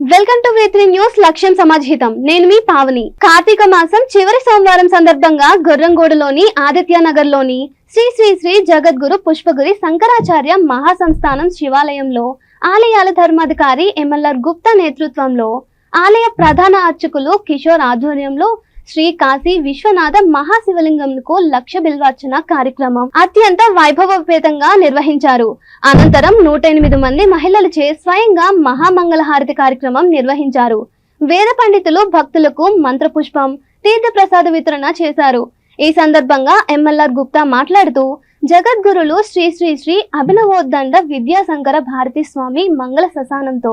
Welcome to వేత్రి news లక్ష్యం సమాజహితం నేను మీ పావని. కార్తీక మాసం చివరి సోమవారం సందర్భంగా గొర్రంగోడులోని ఆదిత్య నగర్లోని శ్రీ శ్రీ శ్రీ జగద్గురు పుష్పగురి శంకరాచార్య మహాసంస్థానం శివాలయంలో ఆలయాల ధర్మాధికారి ఎంఎల్ఆర్ గుప్తా నేతృత్వంలో ఆలయ ప్రధాన అర్చకులు కిషోర్ ఆధ్వర్యంలో శ్రీ కాశీ విశ్వనాథ మహాశివలింగంకు లక్ష బిల్వార్చన కార్యక్రమం. అత్యంత వైభవపేతంగా నిర్వహించారు. అనంతరం నూట ఎనిమిది మంది మహిళలచే స్వయంగా మహామంగళహారతి కార్యక్రమం నిర్వహించారు. వేద పండితులు భక్తులకు మంత్రపుష్పం తీర్థప్రసాద వితరణ చేశారు. ఈ సందర్భంగా ఎంఎల్ఆర్ గుప్తా మాట్లాడుతూ జగద్గురులు శ్రీ శ్రీ శ్రీ అభినవోద్దండ విద్యాశంకర భారతి స్వామి మంగళ శశానంతో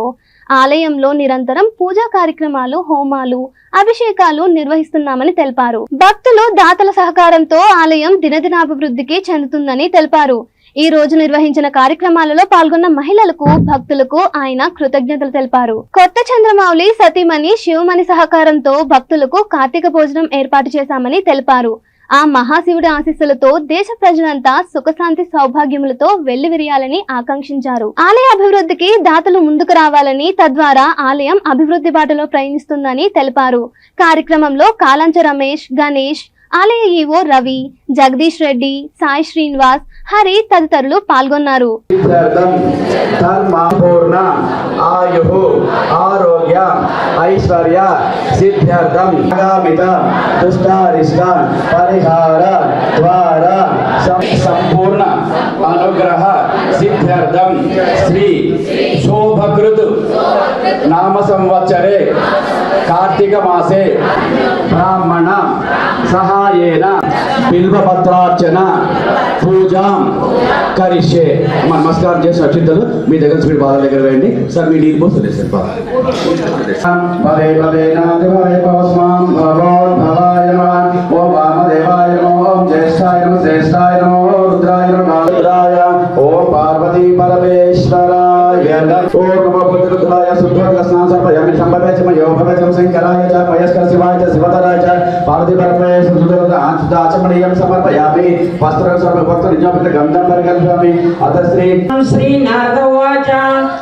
ఆలయంలో నిరంతరం పూజా కార్యక్రమాలు హోమాలు అభిషేకాలు నిర్వహిస్తున్నామని తెలిపారు. భక్తులు దాతల సహకారంతో ఆలయం దినదినాభివృద్ధికి చెందుతుందని తెలిపారు. ఈ రోజు నిర్వహించిన కార్యక్రమాలలో పాల్గొన్న మహిళలకు భక్తులకు ఆయన కృతజ్ఞతలు తెలిపారు. కొత్త చంద్రమౌళి సతీమణి శివమణి సహకారంతో భక్తులకు కార్తీక భోజనం ఏర్పాటు చేశామని తెలిపారు. ఆ మహాశివుడి ఆశీస్సులతో దేశ ప్రజలంతా సుఖశాంతి సౌభాగ్యములతో వెల్లివిరియాలని ఆకాంక్షించారు. ఆలయ అభివృద్ధికి దాతలు ముందుకు రావాలని తద్వారా ఆలయం అభివృద్ధి బాటలో ప్రయాణిస్తుందని తెలిపారు. కార్యక్రమంలో కాలంచ రమేష్ గణేష్ ఆలయ ఈవో రవి జగదీష్ రెడ్డి సాయి శ్రీనివాస్ హరి తదితరులు పాల్గొన్నారు. ఆయు ఆరోగ్య ఐశ్వర్య సిద్ధ్యర్థం ఆగామిత దుష్టారిష్ట పరిహార ద్వారా సం- సంపూర్ణ అనుగ్రహ సిద్ధ్యర్థం శ్రీ శోభకృత్ నామ సంవత్సరే కార్తీక మాసే బ్రాహ్మణ సహాయేన బిల్వపత్రార్చన పూజాం కరిష్యే. అమ్మ నమస్కారం చేసి అక్షింతలు మీ దగ్గర స్పీడ్ బాధ దగ్గర వేయండి. సార్ మీ నీళ్ళు పోతుంది సార్ బాధ పదే పదే నాదేవాయ పవస్మాం భగవన్ భవాయ నమః. ఓం వామదేవాయ నమః. ఓం జ్యేష్ఠాయ నమః. శ్రేష్ఠాయ నమః. ఓం రుద్రాయ నమః. రుద్రాయ. ఓం పార్వతీ పరమేశ్వరాయ ఓం सर्वयं संभवे च मयो भवे च शङ्कराय च पयस्कर शिवाय च शिवतराय च पार्वतीपरमे सुदुराचमणीयं समर्पयामि वस्त्रं सर्वभक्तनिजोपित गन्धं परिकल्पामि अथ श्री श्री नारद उवाच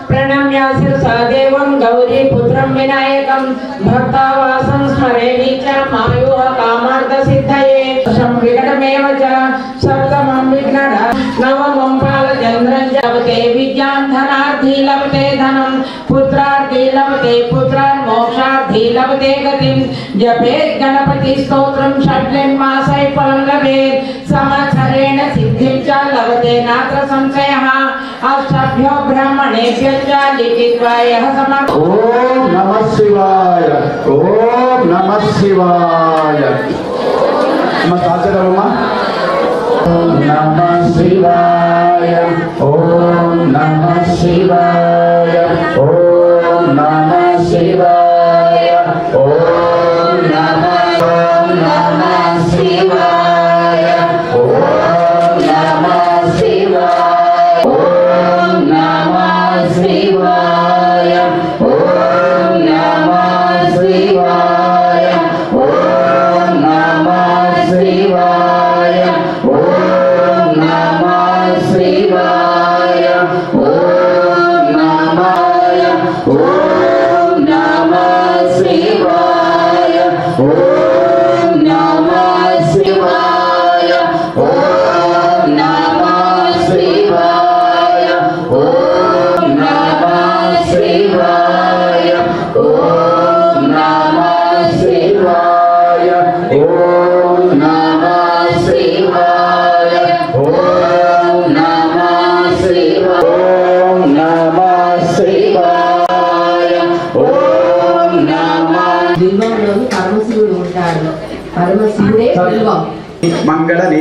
प्रणम्य शिरसा देवं गौरी पुत्रं विनायकं भक्तावासं स्मरेणि च मायुः कामार्थसिद्धये। विकटमेव च सप्तमं विघ्नः नवमं पालचन्द्रं च लभते विद्यां धनार्थी लभते धनम् पुत्रार्थी लभते पुत्रान् मोक्षार्थी लभते गतिं। फलं लभेत्। सिद्धिं च लभते नात्र संशयः। अष्टभ्यो ब्राह्मणेभ्य च लिखित्वा यः ॐ नमः शिवाय ॐ नमः शिवाय। शिवाय।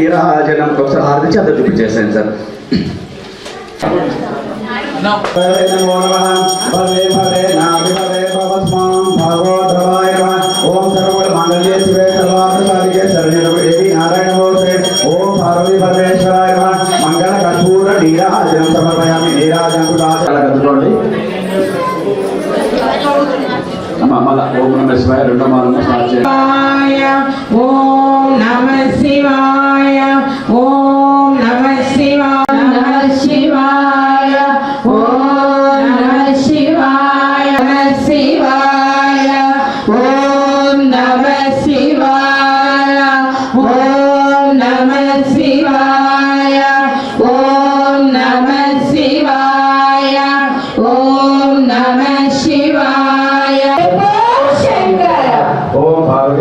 నీరాజనం ఒకసారి హారతి చేత చూపించేసాను సార్. నమో నమః భవే భవే నాభి భవే భవస్మాం భగవద్భవాయ నమః. ఓం సర్వమంగళ మంగళ్యే శివే సర్వార్థసాధికే శరణ్యే దేవి నారాయణ నమోస్తే ఓం పార్వతీ పరమేశ్వరాయ నమః. మంగళ కర్పూర నీరాజనం సమర్పయామి. నీరాజనం అలా కదుకోండి అమ్మ మళ్ళా ఓం నమ శివాయ రెండో మాలను స్టార్ట్ చేయండి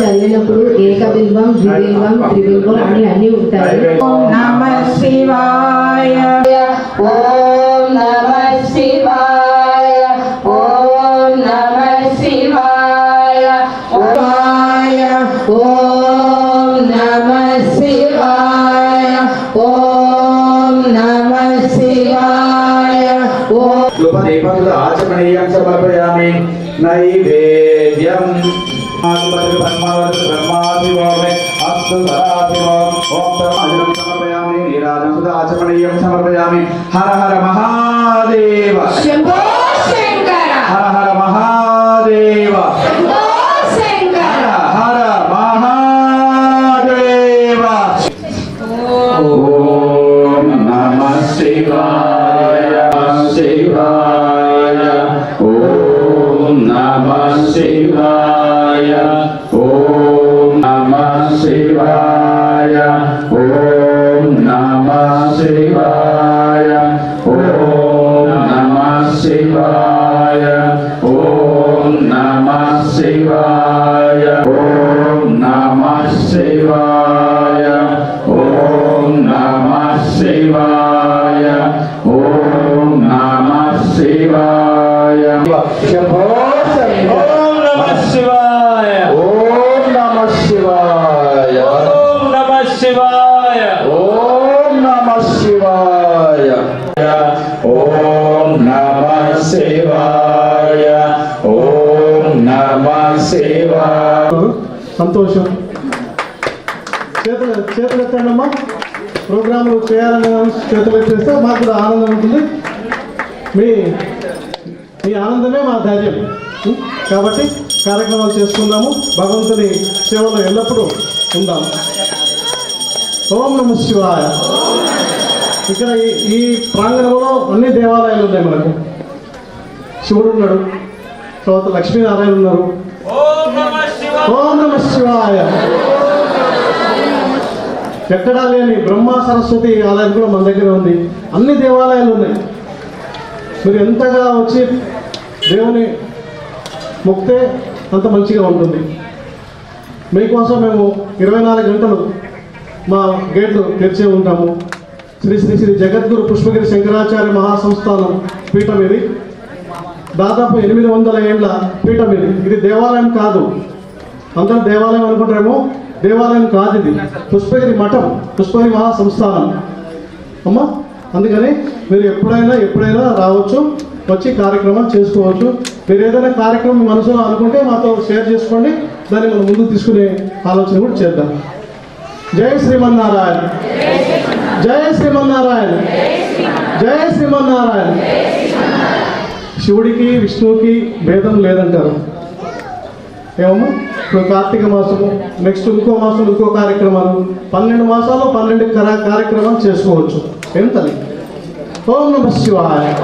నమ శివాయ ఓం నమ శివాయ శతకం చదివినప్పుడు ఏకబిల్వం ద్విబిల్వం త్రిబిల్వం అని అన్ని ఉంటాయి ఓం నమ శివాయ ఓం నమ శివాయ ఓం నమ శివాయ ఓయ ఓం నమ శివాయ ఓం నమ శివాయ ఓం ధూపదీపములు ఆచమనీయం సమర్పయామి నైవేద్యం ब्रह्मवर्ष ब्रह्मादिवोमे अस्तु सदाशिवोम ओम परमाजनम समर्पयामि नीराजं सदा आचमनीयं समर्पयामि हर हर महादेव शंभो शंकर हर हर महादेव शंभो शंकर हर महादेव ओम नमः शिवाय शिवाय ओम नमः शिवाय शिवाय ॐ नमः शिवाय ॐ శివాయ. ఓం నమ శివాయ. ఓం నమ శివాయ. సంతోషం. చేతులు చేతులు ఎత్తండమ్మా. ప్రోగ్రాంలు చేయాలని చేతులు ఎత్తేస్తే మాకు కూడా ఆనందం ఉంటుంది. మీ మీ ఆనందమే మా ధైర్యం. కాబట్టి కార్యక్రమాలు చేసుకుందాము. భగవంతుని సేవలో ఎల్లప్పుడూ ఉందాం ఓం నమ శివాయ. ఇక్కడ ఈ ప్రాంగణంలో అన్ని దేవాలయాలు ఉన్నాయి మనకు. శివుడు ఉన్నాడు. తర్వాత లక్ష్మీనారాయణ ఉన్నారు. ఓం నమ శివాయ. ఎక్కడా లేని బ్రహ్మ సరస్వతి ఆలయం కూడా మన దగ్గర ఉంది. అన్ని దేవాలయాలు ఉన్నాయి. మీరు ఎంతగా వచ్చి దేవుని మొక్తే అంత మంచిగా ఉంటుంది. మీకోసం మేము ఇరవై నాలుగు గంటలు మా గేట్లు తెరిచే ఉంటాము. శ్రీ శ్రీ శ్రీ జగద్గురు పుష్పగిరి శంకరాచార్య మహాసంస్థానం పీఠం ఇది. దాదాపు ఎనిమిది వందల ఏళ్ళ పీఠం ఇది. ఇది దేవాలయం కాదు. అందరూ దేవాలయం అనుకుంటారేమో? దేవాలయం కాదు ఇది. పుష్పగిరి మఠం పుష్పగిరి మహాసంస్థానం. అమ్మా అందుకని మీరు ఎప్పుడైనా ఎప్పుడైనా రావచ్చు వచ్చి కార్యక్రమం చేసుకోవచ్చు. మీరు ఏదైనా కార్యక్రమం మనసులో అనుకుంటే మాతో షేర్ చేసుకోండి. దాన్ని మనం ముందుకు తీసుకునే ఆలోచన కూడా చేద్దాం. జై శ్రీమన్నారాయణ. జయ శ్రీమన్నారాయణ. జయ శ్రీమన్నారాయణ. శివుడికి విష్ణువుకి భేదం లేదంటారు. ఏమమ్మా? ఇప్పుడు కార్తీక మాసము నెక్స్ట్ ఇంకో మాసం ఇంకో కార్యక్రమాలు. పన్నెండు మాసాలు పన్నెండు కరా- కార్యక్రమాలు చేసుకోవచ్చు. ఏం తల్లి? ఓం నమ శివాయ.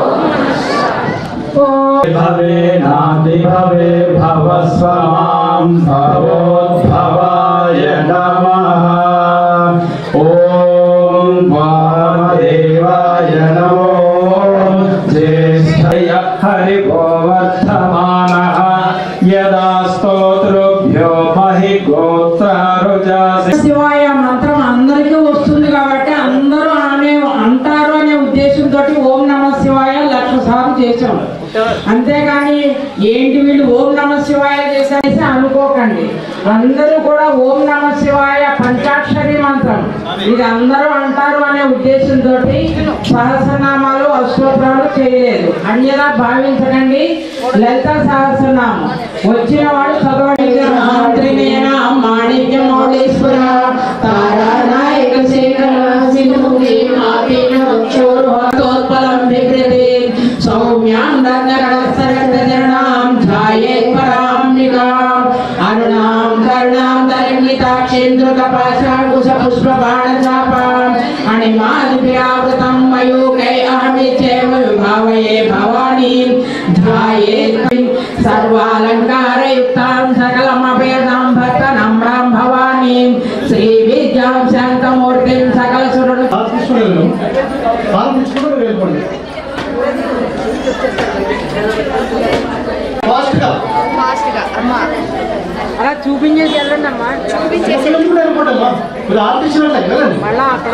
భవే నాది భవే భవ స్వమాం భవోద్భవాయ నమః. पुष्पबाणचापाम् अणिमादिभिरावृतं मयूकै अहमित्येव विभावये भवानीं ध्याये सर्वालङ्कारयुक्तां सकलमभेदां भक्तनम्रां भवानीं श्रीविद्यां शान्तमूर्तिं सकलसुर పాలు తీసుకుని వెళ్ళు పాలు తీసుకుని మీరు వెళ్ళిపోండి ఫాస్ట్గా అలా చూపించేసి వెళ్ళండి అమ్మా. వెళ్ళండి మళ్ళా అక్కడ.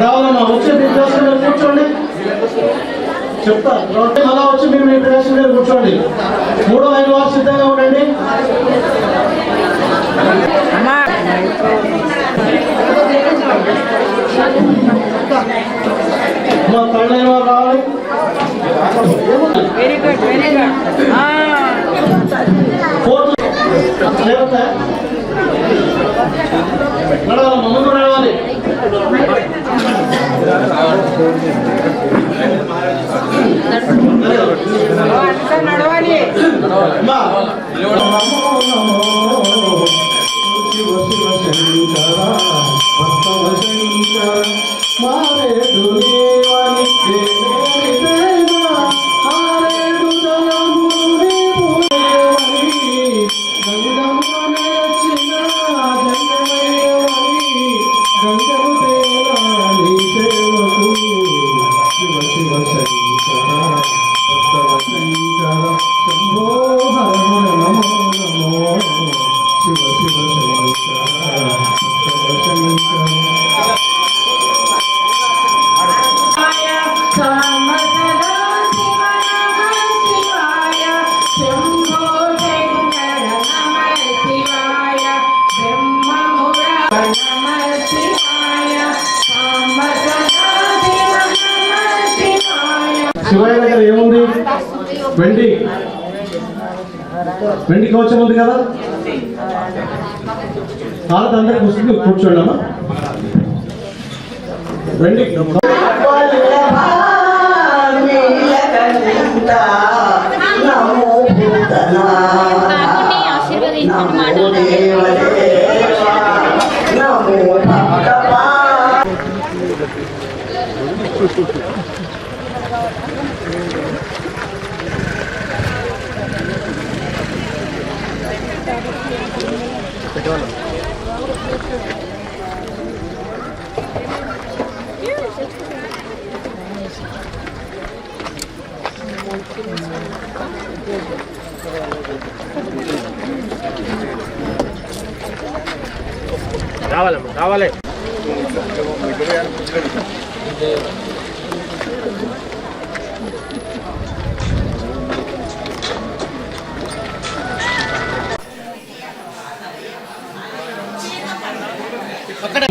రావాలమ్మా వచ్చి కూర్చోండి. చెప్తా. మళ్ళా వచ్చి మీరు మీ క్లాస్ మీద కూర్చోండి. మూడో ఐదు వారు సిద్ధంగా ఉండండి. మా తల్లి వారు రావాలి. Very good very good fourth లేకపోతే? నడవాలి మమ్మల్ని నడవాలి అంతా నడవాలి అమ్మా శివయ్య దగ్గర ఏముంది? వెండి. వెండి కవచం ఉంది కదా? తాత అందరికి వస్తుంది కూర్చోండి అమ్మా. వెండి. రావాలమ్మా రావాలి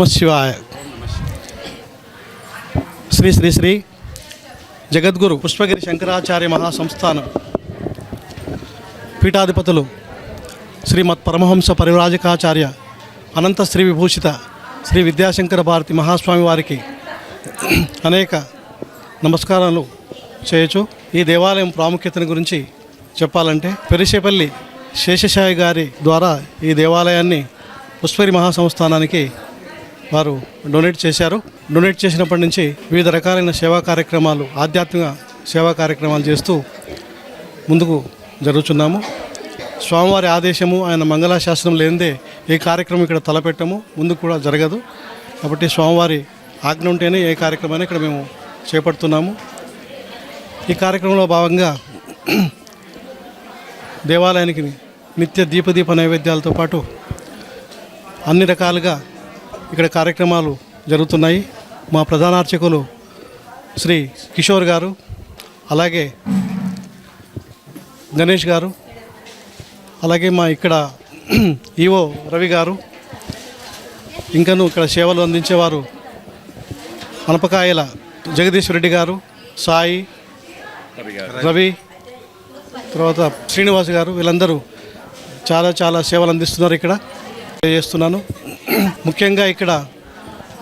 నమ శివాయ శ్రీ శ్రీ శ్రీ జగద్గురు పుష్పగిరి శంకరాచార్య మహాసంస్థానం పీఠాధిపతులు శ్రీమత్ పరమహంస పరివరాజకాచార్య అనంత శ్రీ విభూషిత శ్రీ విద్యాశంకర భారతి మహాస్వామి వారికి అనేక నమస్కారాలు చేయొచ్చు. ఈ దేవాలయం ప్రాముఖ్యతను గురించి చెప్పాలంటే పెరిసేపల్లి శేషశాయి గారి ద్వారా ఈ దేవాలయాన్ని పుష్పరి మహాసంస్థానానికి వారు డొనేట్ చేశారు. డొనేట్ చేసినప్పటి నుంచి వివిధ రకాలైన సేవా కార్యక్రమాలు ఆధ్యాత్మిక సేవా కార్యక్రమాలు చేస్తూ ముందుకు జరుగుతున్నాము స్వామివారి ఆదేశము ఆయన మంగళాశాసనం లేనిదే ఏ కార్యక్రమం ఇక్కడ తలపెట్టము ముందుకు కూడా జరగదు. కాబట్టి స్వామివారి ఆజ్ఞ ఉంటేనే ఏ కార్యక్రమాన్ని ఇక్కడ మేము చేపడుతున్నాము. ఈ కార్యక్రమంలో భాగంగా దేవాలయానికి నిత్య దీపదీప నైవేద్యాలతో పాటు అన్ని రకాలుగా ఇక్కడ కార్యక్రమాలు జరుగుతున్నాయి. మా ప్రధాన అర్చకులు శ్రీ కిషోర్ గారు అలాగే గణేష్ గారు అలాగే మా ఇక్కడ ఈవో రవి గారు. ఇంకను ఇక్కడ సేవలు అందించేవారు అనపకాయల జగదీష్ రెడ్డి గారు సాయి రవి తర్వాత శ్రీనివాస్ గారు వీళ్ళందరూ చాలా చాలా సేవలు అందిస్తున్నారు ఇక్కడ. చేస్తున్నాను. ముఖ్యంగా ఇక్కడ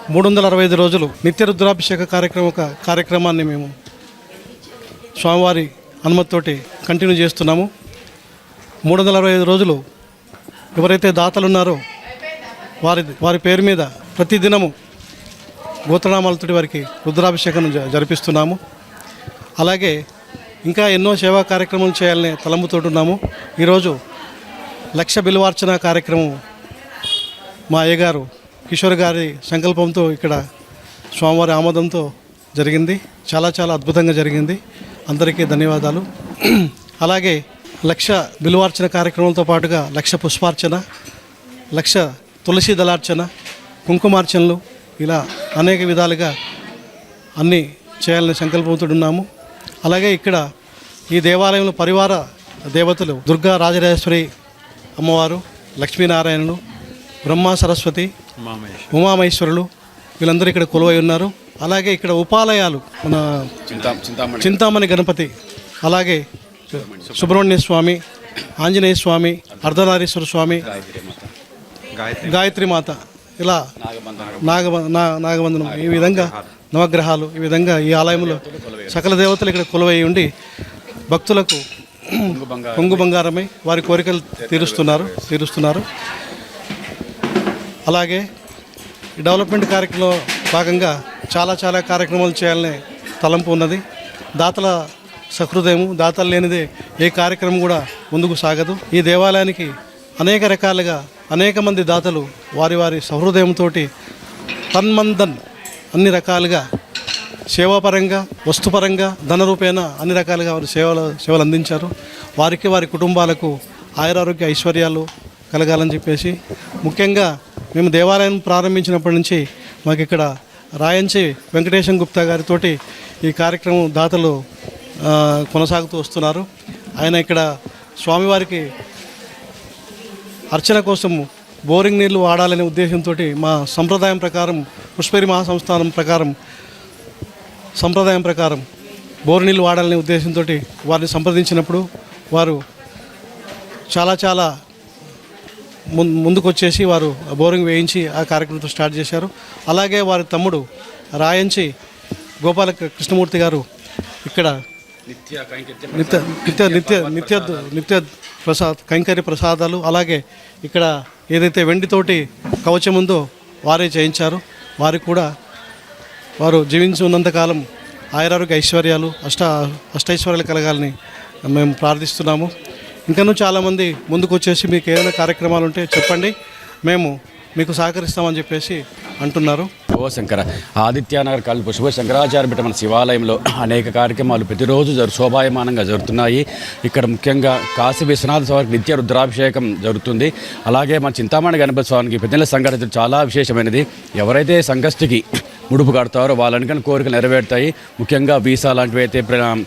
మూడు వందల అరవై ఐదు రోజులు నిత్య రుద్రాభిషేక కార్యక్రమ కార్యక్రమాన్ని మేము స్వామివారి అనుమతితోటి కంటిన్యూ చేస్తున్నాము. మూడు వందల అరవై ఐదు రోజులు ఎవరైతే దాతలు ఉన్నారో వారి వారి పేరు మీద ప్రతిదినము గోత్రనామాలతోటి వారికి రుద్రాభిషేకం జ- జరిపిస్తున్నాము. అలాగే ఇంకా ఎన్నో సేవా కార్యక్రమాలు చేయాలనే తలంపుతోటి ఈరోజు లక్ష బిల్వార్చన కార్యక్రమం మా అయ్యగారు కిషోర్ గారి సంకల్పంతో ఇక్కడ స్వామివారి ఆమోదంతో జరిగింది. చాలా చాలా అద్భుతంగా జరిగింది. అందరికీ ధన్యవాదాలు. అలాగే లక్ష బిలువార్చన కార్యక్రమంతో పాటుగా లక్ష పుష్పార్చన లక్ష తులసి దళార్చన కుంకుమార్చనలు ఇలా అనేక విధాలుగా అన్నీ చేయాలని సంకల్పంతో ఉన్నాము. అలాగే ఇక్కడ ఈ దేవాలయంలో పరివార దేవతలు దుర్గా రాజరాజేశ్వరి అమ్మవారు లక్ష్మీనారాయణుడు బ్రహ్మ సరస్వతి ఉమామహేశ్వరులు. వీళ్ళందరూ ఇక్కడ కొలువై ఉన్నారు. అలాగే ఇక్కడ ఉపాలయాలు మన చింతామణి. గణపతి అలాగే సుబ్రహ్మణ్య స్వామి ఆంజనేయ స్వామి అర్ధనారీశ్వర స్వామి గాయత్రి మాత. ఇలా నాగ నా- నాగబంధనం. ఈ విధంగా నవగ్రహాలు. ఈ విధంగా ఈ ఆలయంలో సకల దేవతలు ఇక్కడ కొలువై ఉండి భక్తులకు పొంగు బంగారమై వారి కోరికలు తీరుస్తున్నారు తీరుస్తున్నారు. అలాగే ఈ డెవలప్మెంట్ కార్యక్రమంలో భాగంగా చాలా చాలా కార్యక్రమాలు చేయాలనే తలంపు ఉన్నది. దాతల సహృదయము దాతలు లేనిదే ఏ కార్యక్రమం కూడా ముందుకు సాగదు. ఈ దేవాలయానికి అనేక రకాలుగా అనేక మంది దాతలు వారి వారి సహృదయంతో తన్మందన్ అన్ని రకాలుగా సేవాపరంగా వస్తుపరంగా ధన రూపేణ అన్ని రకాలుగా వారు సేవలు సేవలు అందించారు. వారికి వారి కుటుంబాలకు ఆయురారోగ్య ఐశ్వర్యాలు కలగాలని చెప్పేసి ముఖ్యంగా మేము దేవాలయం ప్రారంభించినప్పటి నుంచి మాకు ఇక్కడ రాయంచి వెంకటేశం గుప్తా గారితోటి ఈ కార్యక్రమం దాతలు కొనసాగుతూ వస్తున్నారు. ఆయన ఇక్కడ స్వామివారికి అర్చన కోసం బోరింగ్ నీళ్ళు వాడాలనే ఉద్దేశంతో మా సంప్రదాయం ప్రకారం పుష్పరి మహాసంస్థానం ప్రకారం సంప్రదాయం ప్రకారం బోరు నీళ్ళు వాడాలనే ఉద్దేశంతో వారిని సంప్రదించినప్పుడు వారు చాలా చాలా ముందుకు వచ్చేసి వారు బోరింగ్ వేయించి ఆ కార్యక్రమంతో స్టార్ట్ చేశారు. అలాగే వారి తమ్ముడు రాయంచి గోపాల కృష్ణమూర్తి గారు ఇక్కడ నిత్య నిత్య నిత్య నిత్య నిత్య ప్రసాద్ కైంకర్య ప్రసాదాలు అలాగే ఇక్కడ ఏదైతే వెండితోటి కవచం ఉందో వారే చేయించారు. వారికి కూడా వారు జీవించి ఉన్నంతకాలం ఆయురారోగ్య ఐశ్వర్యాలు అష్ట అష్టైశ్వర్యాలు కలగాలని మేము ప్రార్థిస్తున్నాము. ఇంకనూ చాలామంది ముందుకు వచ్చేసి మీకు ఏదైనా కార్యక్రమాలు ఉంటే చెప్పండి. మేము మీకు సహకరిస్తామని చెప్పేసి అంటున్నారు. ఓ శంకర ఆదిత్యనగర్ కాలు పుష్ప శంకరాచార్య బిడ్డ మన శివాలయంలో అనేక కార్యక్రమాలు ప్రతిరోజు జరు శోభాయమానంగా జరుగుతున్నాయి. ఇక్కడ ముఖ్యంగా కాశీ విశ్వనాథ స్వామికి నిత్య రుద్రాభిషేకం జరుగుతుంది. అలాగే మన చింతామణి గణపతి స్వామికి పెద్దల సంఘటన చాలా విశేషమైనది. ఎవరైతే సంకష్టికి ముడుపు కడతారో వాళ్ళనికని కోరికలు నెరవేరుతాయి. ముఖ్యంగా వీసా లాంటివి అయితే ప్ర-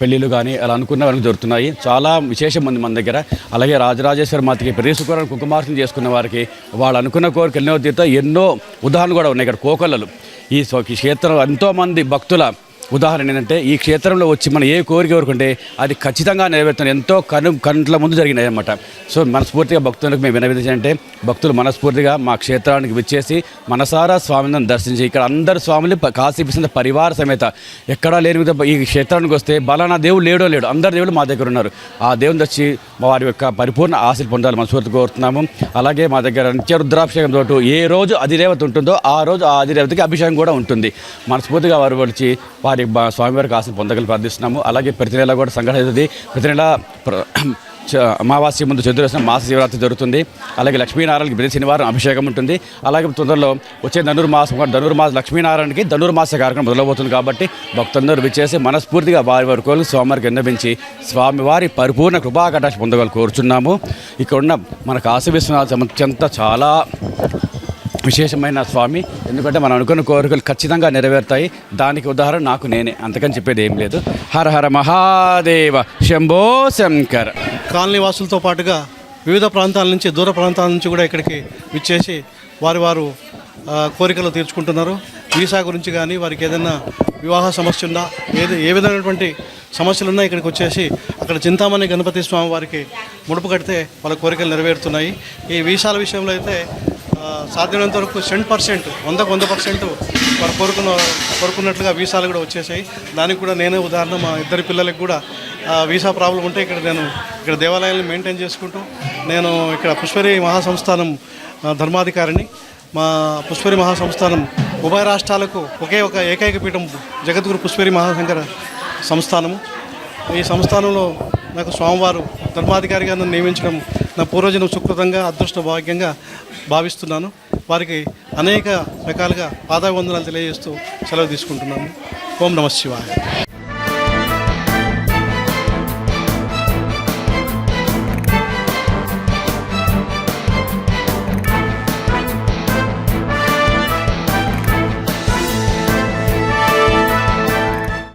పెళ్ళిళ్ళు కానీ అలా అనుకున్న వాళ్ళకి దొరుకుతున్నాయి. చాలా విశేషం ఉంది మన దగ్గర. అలాగే రాజరాజేశ్వర మాతకి పెరీసుకోవడానికి కుంకుమార్చన చేసుకున్న వారికి వాళ్ళు అనుకున్న కోరిక ఎన్నో తీరుతాయి ఎన్నో ఉదాహరణలు కూడా ఉన్నాయి. ఇక్కడ కోకళ్ళలు ఈ ఈ క్షేత్రం ఎంతోమంది భక్తుల ఉదాహరణ ఏంటంటే ఈ క్షేత్రంలో వచ్చి మనం ఏ కోరిక కోరుకుంటే అది ఖచ్చితంగా నెరవేరుతుంది. ఎంతో కను కంట్ల ముందు జరిగినాయి అనమాట సో మనస్ఫూర్తిగా భక్తులకు మేము వినవించి భక్తులు మనస్ఫూర్తిగా మా క్షేత్రానికి విచ్చేసి మనసారా స్వామిని దర్శించి ఇక్కడ అందరు స్వాములు ప- కాశీ పరివార సమేత ఎక్కడా లేని ఈ క్షేత్రానికి వస్తే బలానా దేవుడు లేడో లేడు అందరు దేవుడు మా దగ్గర ఉన్నారు. ఆ దేవుని వచ్చి వారి యొక్క పరిపూర్ణ ఆశలు పొందాలి మనస్ఫూర్తి కోరుతున్నాము. అలాగే మా దగ్గర నిత్య రుద్రాభిషేకం తోటు ఏ రోజు అధిదేవత ఉంటుందో ఆ రోజు ఆ అధిదేవతకి అభిషేకం కూడా ఉంటుంది. మనస్ఫూర్తిగా వారు వచ్చి వారి బ- స్వామివారికి ఆశలు పొందగలి ప్రార్థిస్తున్నాము. అలాగే ప్రతి నెల కూడా సంఘటన అవుతుంది ప్రతి నెల ప్ర- చ- అమావాస్య ముందు చతుర్దశి మాస శివరాత్రి జరుగుతుంది. అలాగే లక్ష్మీనారాయణకి ప్రతి శనివారం అభిషేకం ఉంటుంది. అలాగే తొందరలో వచ్చే ధనుర్మాసం కూడా ధనుర్మాస లక్ష్మీనారాయణకి ధనుర్మాస కార్యక్రమం మొదలవుతుంది కాబట్టి భక్తులందరూ విచ్చేసి మనస్ఫూర్తిగా వారి వారి కోరికలు స్వామివారికి విన్నవించి స్వామివారి పరిపూర్ణ కృపాకటాక్ష పొందగలు కోరుచున్నాము. ఇక్కడ ఉన్న మన కాశీ విశ్వనాథ అత్యంత చాలా విశేషమైన స్వామి. ఎందుకంటే మనం అనుకున్న కోరికలు ఖచ్చితంగా నెరవేరుతాయి. దానికి ఉదాహరణ నాకు నేనే. అంతకని చెప్పేది ఏం లేదు. హర హర మహాదేవ శంభో శంకర్. కాలనీ వాసులతో పాటుగా వివిధ ప్రాంతాల నుంచి దూర ప్రాంతాల నుంచి కూడా ఇక్కడికి విచ్చేసి వారి వారు కోరికలు తీర్చుకుంటున్నారు. వీసా గురించి కానీ వారికి ఏదైనా వివాహ సమస్య ఉన్నా ఏది ఏ విధమైనటువంటి సమస్యలు ఉన్నా ఇక్కడికి వచ్చేసి అక్కడ చింతామణి గణపతి స్వామి వారికి ముడుపు కడితే వాళ్ళ కోరికలు నెరవేరుతున్నాయి. ఈ వీసాల విషయంలో అయితే సాధ్యమైనంత వరకు సెంట్ పర్సెంట్ వందకు వంద పర్సెంట్ వారు కోరుకున్న కోరుకున్నట్లుగా వీసాలు కూడా వచ్చేసాయి. దానికి కూడా నేనే ఉదాహరణ మా ఇద్దరి పిల్లలకి కూడా వీసా ప్రాబ్లం ఉంటే ఇక్కడ నేను ఇక్కడ దేవాలయాలను మెయింటైన్ చేసుకుంటూ నేను ఇక్కడ పుష్పరి మహాసంస్థానం ధర్మాధికారిని. మా పుష్పరి మహాసంస్థానం ఉభయ రాష్ట్రాలకు ఒకే ఒక ఏకైక పీఠం జగద్గురు పుష్పరి మహాశంకర సంస్థానము. ఈ సంస్థానంలో నాకు స్వామివారు ధర్మాధికారిగా నన్ను నియమించడం నా పూర్వజనం సుకృతంగా అదృష్ట భాగ్యంగా భావిస్తున్నాను. వారికి అనేక రకాలుగా పాదాభివందనాలు తెలియజేస్తూ సెలవు తీసుకుంటున్నాను. ఓం నమ శివాయ.